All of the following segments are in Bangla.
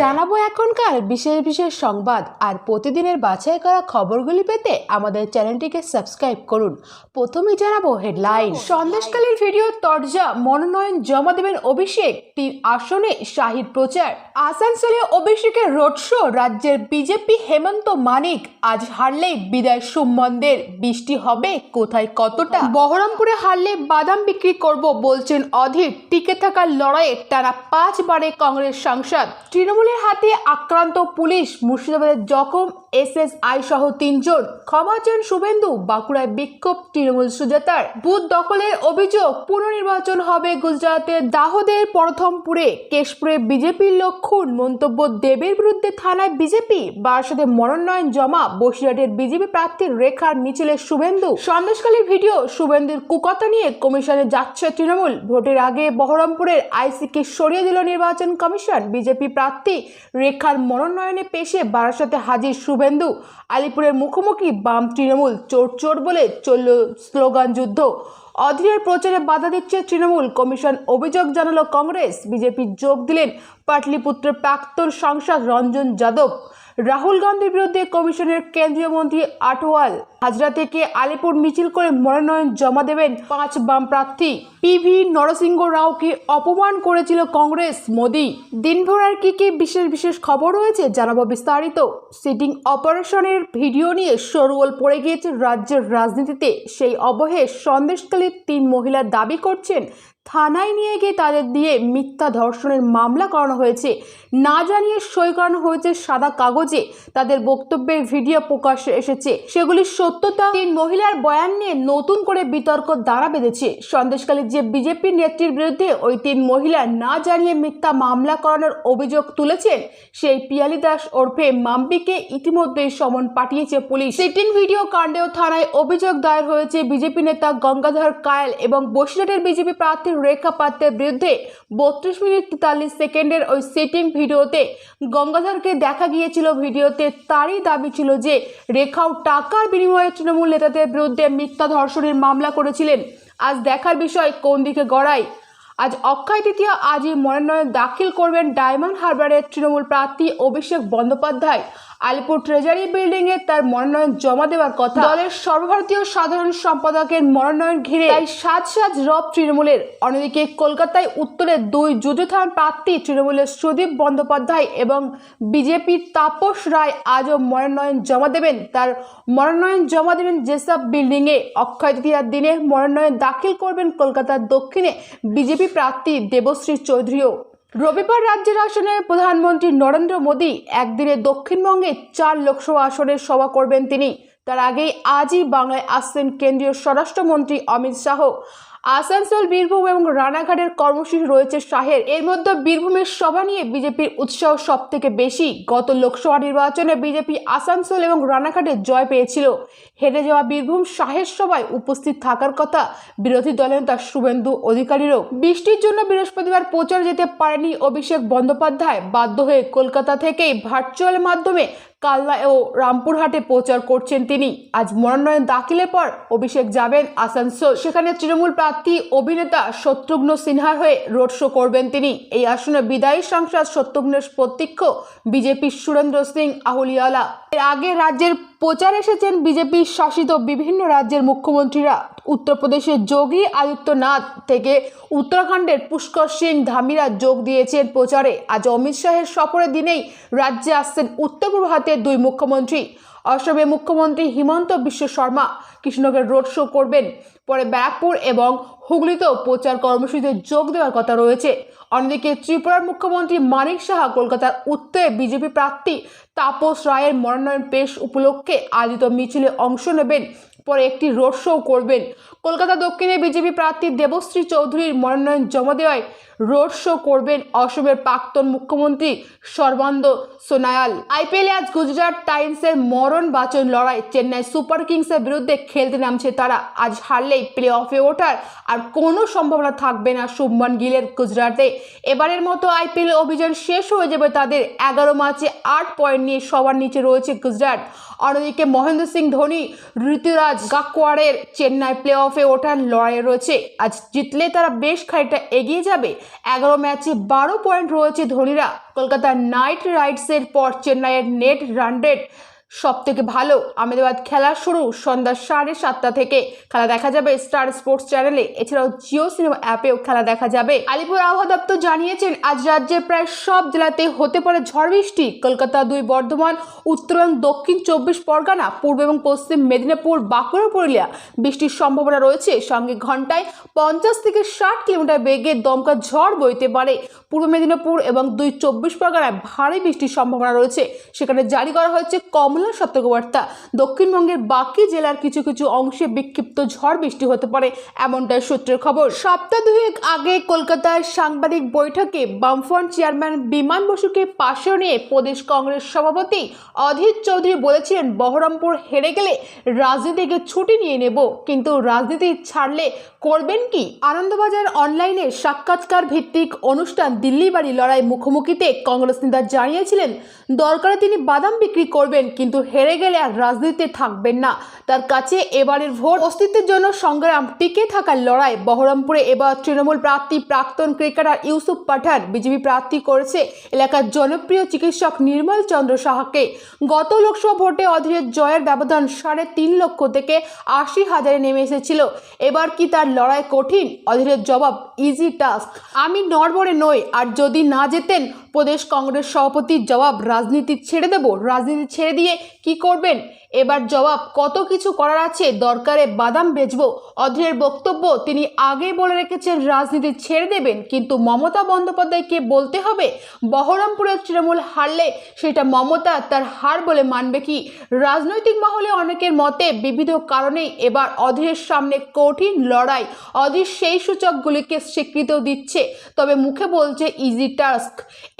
জানাব এখনকার বিশেষ বিশেষ সংবাদ আর প্রতিদিনের বাছাই করা খবরগুলি পেতে আমাদের চ্যানেলটিকে সাবস্ক্রাইব করুন। প্রথমে জানাব হেডলাইন। সন্দেশকালীন ভিডিও তরজা মনোনয়ন জমা দেবেন অভিষেক। তিন আসনে শাহির প্রচার। আসানসোলে অভিষেকের রোড শো রাজ্যের বিজেপি হেমন্ত মানিক। আজ হারলেই বিদায় সম্বন্ধের বৃষ্টি হবে কোথায় কতটা? বহরমপুরে হারলে বাদাম বিক্রি করব বলছেন অধীর। টিকে থাকার লড়াইয়ে টানা পাঁচবারে কংগ্রেস সাংসদ। তৃণমূলের হাতে আক্রান্ত পুলিশ মুর্শিদাবাদের জখম এসএসআই সহ তিনজন। ক্ষমা চান শুভেন্দু, বাঁকুড়ায় বিক্ষোভ তৃণমূল সুজাতার। বুথ দখলের অভিযোগ, পুনর্নির্বাচন হবে গুজরাতের দাহদের প্রথমপুরে। কেশপুরে বিজেপির লক্ষণ মন্তব্য দেবের বিরুদ্ধে থানায় বিজেপি। বারাসাতে মনোনয়ন জমা, বসিরহাটের বিজেপি প্রার্থীর রেখার মিছিলে শুভেন্দু। সন্দেশকালীর ভিডিও, শুভেন্দুর কুকথা নিয়ে কমিশনে যাচ্ছে তৃণমূল। ভোটের আগে বহরমপুরের আইসিকে সরিয়ে দিল নির্বাচন কমিশন। বিজেপি প্রার্থী রেখার মনোনয়নে পেশে বারাসাতে হাজির শুভেন্দু। আলিপুরের মুখোমুখি বাম তৃণমূল চোর চোর বলে চলল স্লোগান যুদ্ধ। অধীরের প্রচারে বাধা দিচ্ছে তৃণমূল। কমিশন অভিযোগ জানালো কংগ্রেস। বিজেপি যোগ দিলেন পাটলিপুত্রের প্রাক্তন সাংসদ রঞ্জন যাদব। রাহুল গান্ধীর বিরুদ্ধে কমিশনের কেন্দ্রীয় মন্ত্রী আটোয়াল হাজরা থেকে আলিপুর মিছিল করে মনোনয়ন জমা দেবেন পাঁচ বাম প্রার্থী। পিভি নরসিংহ রাওকে অপমান করেছিল কংগ্রেস। মোদি, দিনভর আর কি কি বিশেষ বিশেষ খবর রয়েছে জানাব বিস্তারিত। সিটিং অপারেশনের ভিডিও নিয়ে সরুয়াল পড়ে গিয়েছে রাজ্যের রাজনীতিতে। সেই অবহে সন্দেশকালে তিন মহিলা দাবি করছেন থানায় নিয়ে গিয়ে তাদের দিয়ে মিথ্যা ধর্ষণের মামলা করানো হয়েছে। না জানিয়ে সই করানো হয়েছে সাদা কাগজে। তাদের বক্তব্যের ভিডিও প্রকাশ্যে এসেছে। সেগুলির সত্যতা। তিন মহিলার বয়ান নিয়ে নতুন করে বিতর্ক দাঁড়া বেঁধেছে। সন্দেশকালীর যে বিজেপি নেত্রীর বিরুদ্ধে ওই তিন মহিলা না জানিয়ে মিথ্যা মামলা করানোর অভিযোগ তুলেছেন, সেই পিয়ালি দাস ওরফে মাম্বিকে ইতিমধ্যেই সমন পাঠিয়েছে পুলিশ। সিটিং ভিডিও কাণ্ডেও থানায় অভিযোগ দায়ের হয়েছে বিজেপি নেতা গঙ্গাধর কায়াল এবং বসিরহাটের বিজেপি প্রার্থী রেখা পাত্রের বিরুদ্ধে বত্রিশ মিনিট তেতাল্লিশ সেকেন্ডের ওই সিটিং ভিডিওতে গঙ্গাধরকে দেখা গিয়েছিল ভিডিওতে। তারই দাবি ছিল যে রেখাও টাকার বিনিময়ে তৃণমূল নেতাদের বিরুদ্ধে মিথ্যা ধর্ষণের মামলা করেছিলেন। আজ দেখার বিষয় কোন দিকে গড়ায় আজ অক্ষয় তৃতীয় আজই মনোনয়ন দাখিল করবেন ডায়মন্ড হারবারের তৃণমূল প্রার্থী অভিষেক বন্দ্যোপাধ্যায়। আলিপুর ট্রেজারি বিল্ডিংয়ে তার মনোনয়ন জমা দেওয়ার কথা। দলের সর্বভারতীয় সাধারণ সম্পাদকের মনোনয়ন ঘিরে তাই সাজ সাজ রব তৃণমূলের। অন্যদিকে কলকাতায় উত্তরে দুই যুযুথান প্রার্থী তৃণমূলের সুদীপ বন্দ্যোপাধ্যায় এবং বিজেপির তাপস রায় আজও মনোনয়ন জমা দেবেন। তার মনোনয়ন জমা দেবেন যেসব বিল্ডিংয়ে অক্ষয় তৃতীয়ার দিনে মনোনয়ন দাখিল করবেন কলকাতার দক্ষিণে বিজেপি প্রার্থী দেবশ্রী চৌধুরীও। রবিবার রাজ্যের আসনে প্রধানমন্ত্রী নরেন্দ্র মোদী একদিনে দক্ষিণবঙ্গে চার লোকসভা আসনে সভা করবেন তিনি। তার আগেই আজই বাংলায় আসছেন কেন্দ্রীয় স্বরাষ্ট্রমন্ত্রী অমিত শাহ। আসানসোল, বীরভূম এবং রানাঘাটের কর্মসূচি রয়েছে শাহের। এর মধ্যে বীরভূমের সভা নিয়ে বিজেপির উৎসাহ সব থেকে বেশি। গত লোকসভা নির্বাচনে বিজেপি আসানসোল এবং রানাঘাটে জয় পেয়েছিল। হেরে যাওয়া বীরভূম শাহের সভায় উপস্থিত থাকার কথা বিরোধী দলের নেতা শুভেন্দু অধিকারীরও। বৃষ্টির জন্য বৃহস্পতিবার প্রচার যেতে পারেনি অভিষেক বন্দ্যোপাধ্যায়। বাধ্য হয়ে কলকাতা থেকেই ভার্চুয়াল মাধ্যমে কালনা ও রামপুরহাটে প্রচার করছেন তিনি। আজ মনোনয়ন দাখিলের পর অভিষেক যাবেন আসানসোল। সেখানে তৃণমূল প্রার্থী, অভিনেতা শত্রুঘ্ন সিনহার হয়ে রোড শো করবেন তিনি। এই আসনে বিদায়ী সাংসদ শত্রুঘ্নের প্রত্যক্ষ বিজেপির সুরেন্দ্র সিং আহুলিয়ালা এর আগে রাজ্যের প্রচার এসেছেন বিজেপি শাসিত বিভিন্ন রাজ্যের মুখ্যমন্ত্রীরা। উত্তরপ্রদেশের যোগী আদিত্যনাথ থেকে উত্তরাখণ্ডের পুষ্কর সিং ধামিরা যোগ দিয়েছেন প্রচারে। আজ অমিত শাহের সফরের দিনেই রাজ্যে আসছেন উত্তর পূর্ব দুই মুখ্যমন্ত্রী। অসমে মুখ্যমন্ত্রী হিমন্ত বিশ্ব শর্মা কৃষ্ণনগর রোড শো করবেন। পরে ব্যারাকপুর এবং হুগলিতেও প্রচার কর্মসূচিতে যোগ দেওয়ার কথা রয়েছে। অন্যদিকে ত্রিপুরার মুখ্যমন্ত্রী মানিক সাহা কলকাতার উত্তরে বিজেপি প্রার্থী তাপস রায়ের মনোনয়ন পেশ উপলক্ষে আয়োজিত মিছিলে অংশ নেবেন পরে একটি রোড শো করবেন। কলকাতা দক্ষিণে বিজেপি প্রার্থী দেবশ্রী চৌধুরীর মনোনয়ন জমা দেওয়ায় রোড শো করবেন অসমের প্রাক্তন মুখ্যমন্ত্রী সর্বানন্দ সোনায়াল। আইপিএলে আজ গুজরাট টাইমসের মরণ বাচন লড়াই। চেন্নাই সুপার কিংসের বিরুদ্ধে খেলতে নামছে তারা। আজ হারলেই প্লে অফে ওঠার আর কোনো সম্ভাবনা থাকবে না শুভমান গিলের গুজরাটে। এবারের মতো আইপিএল অভিযান শেষ হয়ে যাবে তাদের এগারো ম্যাচে আট পয়েন্ট নিয়ে সবার নিচে রয়েছে গুজরাট। অন্যদিকে মহেন্দ্র সিং ধোনি, ঋতুরাজ গাকোয়াড়ের চেন্নাই প্লে অফে ওঠার লড়াই রয়েছে। আজ জিতলে তারা বেশ খানিকটা এগিয়ে যাবে। এগারো ম্যাচে বারো পয়েন্ট রয়েছে ধোনিরা। কলকাতার নাইট রাইডসের পর চেন্নাইয়ের নেট রান রেট সব থেকে ভালো আমেদাবাদ খেলা শুরু সন্ধ্যা সাড়ে সাতটা থেকে। খেলা দেখা যাবে স্টার স্পোর্টস চ্যানেলে। এছাড়াও জিও সিনেমা অ্যাপেও খেলা দেখা যাবে। আলিপুর আবহাওয়া দপ্তর জানিয়েছেন, আজ রাজ্যের প্রায় সব জেলাতে হতে পারে ঝড় বৃষ্টি। কলকাতা দুই, বর্ধমান, উত্তর এবং দক্ষিণ চব্বিশ পরগনা, পূর্ব এবং পশ্চিম মেদিনীপুর, বাঁকুড়া, পুরুলিয়া। বৃষ্টির সম্ভাবনা রয়েছে। সঙ্গে ঘন্টায় পঞ্চাশ থেকে ষাট কিলোমিটার বেগে দমকা ঝড় বইতে পারে। পূর্ব মেদিনীপুর এবং দুই, চব্বিশ পরগনায় ভারী বৃষ্টির সম্ভাবনা রয়েছে। সেখানে জারি করা হয়েছে কমলা সতর্কবার্তা। দক্ষিণবঙ্গের বাকি জেলার কিছু কিছু অংশে বিক্ষিপ্ত ঝড় বৃষ্টি হতে পারে, এমনটাই সূত্রের খবর। সপ্তাহ দুয়েক আগে কলকাতায় সাংবাদিক বৈঠকে বামফ্রন্ট চেয়ারম্যান বিমান বসুকে পাশে নিয়ে প্রদেশ কংগ্রেস সভাপতি অধীর চৌধুরী বলেছিলেন, বহরমপুর হেরে গেলে রাজনীতিকে ছুটি নিয়ে নেব, কিন্তু রাজনীতি ছাড়লে করবেন কি? আনন্দবাজার অনলাইনে সাক্ষাৎকার ভিত্তিক অনুষ্ঠান দিল্লি বাড়ি লড়াই মুখোমুখিতে কংগ্রেস নেতা জানিয়েছিলেন, দরকারে তিনি বাদাম বিক্রি করবেন, কিন্তু হেরে গেলে আর রাজনীতিতে থাকবেন না। তার কাছে এবারের ভোট অস্তিত্বের জন্য সংগ্রাম টিকে থাকার লড়াই। বহরমপুরে এবার তৃণমূল প্রার্থী, প্রাক্তন ক্রিকেটার ইউসুফ পাঠান বিজেপি প্রার্থী করেছে এলাকার জনপ্রিয় চিকিৎসক নির্মল চন্দ্র সাহাকে। গত লোকসভা ভোটে অধীরের জয়ের ব্যবধান সাড়ে তিন লক্ষ থেকে আশি হাজারে নেমে এসেছিল। এবার কি তার লড়াই কঠিন? অধীরের জবাব, ইজি টাস্ক। আমি নড়বড়ে নই, আর যদি না যেতেন প্রদেশ কংগ্রেস সভাপতির জবাব রাজনীতি ছেড়ে দেব, রাজনীতি ছেড়ে দিয়ে কি করবেন? এবার জবাব, কত কিছু করার আছে, দরকারে বাদাম বেচবো। অধীরের বক্তব্য, তিনি আগেই বলে রেখেছেন রাজনীতি ছেড়ে দেবেন, কিন্তু মমতা বন্দ্যোপাধ্যায়কে বলতে হবে, বহরমপুরের তৃণমূল হারলে সেটা মমতা তার হার বলে মানবে কি? রাজনৈতিক মহলে অনেকের মতে বিবিধ কারণে এবার অধীরের সামনে কঠিন লড়াই। অধীর সেই সূচকগুলিকে স্বীকৃত দিচ্ছে, তবে মুখে বলছে ইজি টাস্ক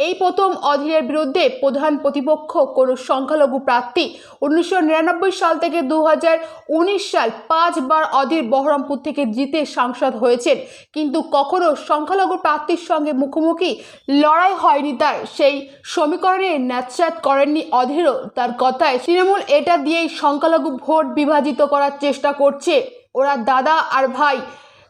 এই প্রথম অধীরের বিরুদ্ধে প্রধান প্রতিপক্ষ কোনো সংখ্যালঘু প্রার্থী উনিশশো নিরানব্বই সাল থেকে দু হাজার উনিশ সাল পাঁচবার অধীর বহরমপুর থেকে জিতে সাংসদ হয়েছেন। কিন্তু কখনো সংখ্যালঘু প্রার্থীর সঙ্গে মুখোমুখি লড়াই হয়নি তার। সেই সমীকরণে ন্যাচাত করেননি অধীরও তার কথায়। তৃণমূল এটা দিয়েই সংখ্যালঘু ভোট বিভাজিত করার চেষ্টা করছে। ওরা দাদা আর ভাই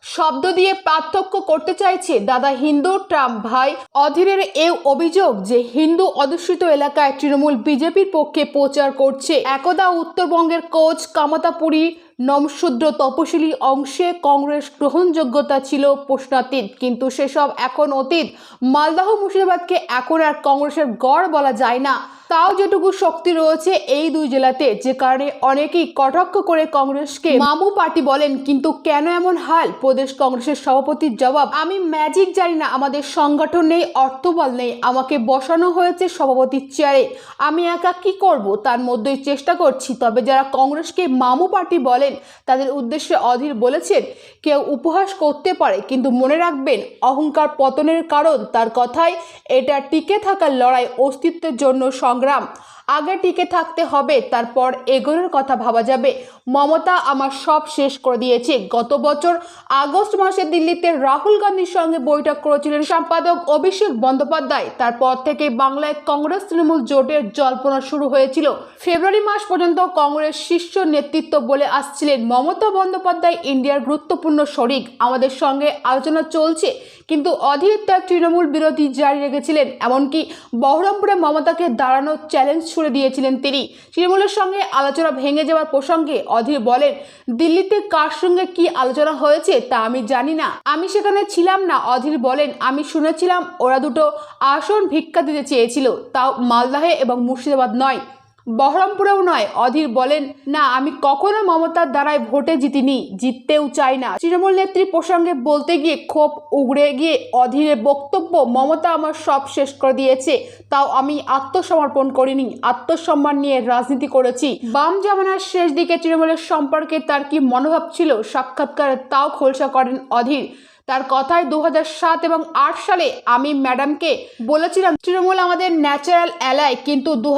শব্দ দিয়ে পার্থক্য করতে চাইছে দাদা হিন্দু ট্রাম্প ভাই। অধীরের এই অভিযোগ যে হিন্দু অধ্যুষিত এলাকায় তৃণমূল বিজেপির পক্ষে প্রচার করছে। একদা উত্তরবঙ্গের কোচ কামাতাপুরী নমশূদ্র তপশিলি অংশে কংগ্রেস গ্রহণযোগ্যতা ছিল প্রশ্নাতীত। কিন্তু সেসব এখন অতীত। মালদাহ মুর্শিদাবাদকে এখন আর কংগ্রেসের গড় বলা যায় না। তাও যেটুকু শক্তি রয়েছে এই দুই জেলাতে, যে কারণে অনেকেই কটাক্ষ করে কংগ্রেসকে মামু পার্টি বলেন, কিন্তু কেন এমন হাল? প্রদেশ কংগ্রেসের সভাপতির জবাব, আমি ম্যাজিক জানি না, আমাদের সংগঠন নেই, অর্থবল নেই, আমাকে বসানো হয়েছে সভাপতির চেয়ারে। আমি একা কি করব? তার মধ্যেই চেষ্টা করছি। তবে যারা কংগ্রেসকে মামু পার্টি বলেন, তাদের উদ্দেশ্যে অধীর বলেছেন, কেউ উপহাস করতে পারে, কিন্তু মনে রাখবেন, অহংকার পতনের কারণ। তার কথায়, এটা টিকে থাকার লড়াই অস্তিত্বের জন্য সংগ্রাম আগে টিকে থাকতে হবে, তারপর এগোনোর কথা ভাবা যাবে। মমতা আমার সব শেষ করে দিয়েছে। গত বছর আগস্ট মাসে দিল্লিতে রাহুল গান্ধীর সঙ্গে বৈঠক করেছিলেন সম্পাদক অভিষেক বন্দ্যোপাধ্যায়। তারপর থেকে বাংলায় কংগ্রেস তৃণমূল জোটের জল্পনা শুরু হয়েছিল। ফেব্রুয়ারি মাস পর্যন্ত কংগ্রেস শীর্ষ নেতৃত্ব বলে আসছিলেন মমতা বন্দ্যোপাধ্যায়, ইন্ডিয়ার গুরুত্বপূর্ণ শরিক। আমাদের সঙ্গে আলোচনা চলছে, কিন্তু অধীর তার তৃণমূল বিরোধী জারি রেখেছিলেন। এমনকি বহরমপুরে মমতাকে দাঁড়ানোর চ্যালেঞ্জ ছুড়ে দিয়েছিলেন তিনি। তৃণমূলের সঙ্গে আলোচনা ভেঙে যাওয়ার প্রসঙ্গে অধীর বলেন, দিল্লিতে কার সঙ্গে কি আলোচনা হয়েছে তা আমি জানি না। আমি সেখানে ছিলাম না। অধীর বলেন, আমি শুনেছিলাম ওরা দুটো আসন ভিক্ষা দিতে চেয়েছিল। তাও মালদাহে এবং মুর্শিদাবাদ নয়। বহরমপুরেও নয়, অধীর বলেন, না, আমি কখনো মমতার দ্বারায় ভোটে জিতিনি, জিততেও চাই না। তৃণমূল নেত্রী প্রসঙ্গে বলতে গিয়ে ক্ষোভ উগড়ে গিয়ে অধীরের বক্তব্য, মমতা আমার সব শেষ করে দিয়েছে, তাও আমি আত্মসমর্পণ করিনি, আত্মসম্মান নিয়ে রাজনীতি করেছি। বাম জামানার শেষ দিকে তৃণমূলের সম্পর্কে তার কি মনোভাব ছিল? সাক্ষাৎকারে তাও খোলসা করেন অধীর। তার কথায় দু সাত এবং আট সালে আমি ম্যাডামকে বলেছিলাম, তৃণমূল আমাদের ন্যাচারাল অ্যালাই কিন্তু দু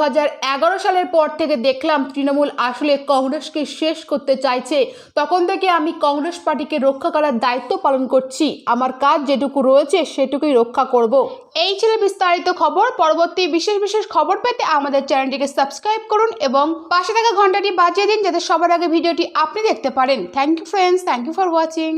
সালের পর থেকে দেখলাম তৃণমূল আসলে কংগ্রেসকে শেষ করতে চাইছে। তখন থেকে আমি কংগ্রেস পার্টিকে রক্ষা করার দায়িত্ব পালন করছি। আমার কাজ যেটুকু রয়েছে সেটুকুই রক্ষা করব। এই ছিল বিস্তারিত খবর। পরবর্তী বিশেষ বিশেষ খবর পেতে আমাদের চ্যানেলটিকে সাবস্ক্রাইব করুন এবং পাশে থাকা ঘন্টাটি বাজিয়ে দিন যাতে সবার আগে ভিডিওটি আপনি দেখতে পারেন। Thank you friends thank you for watching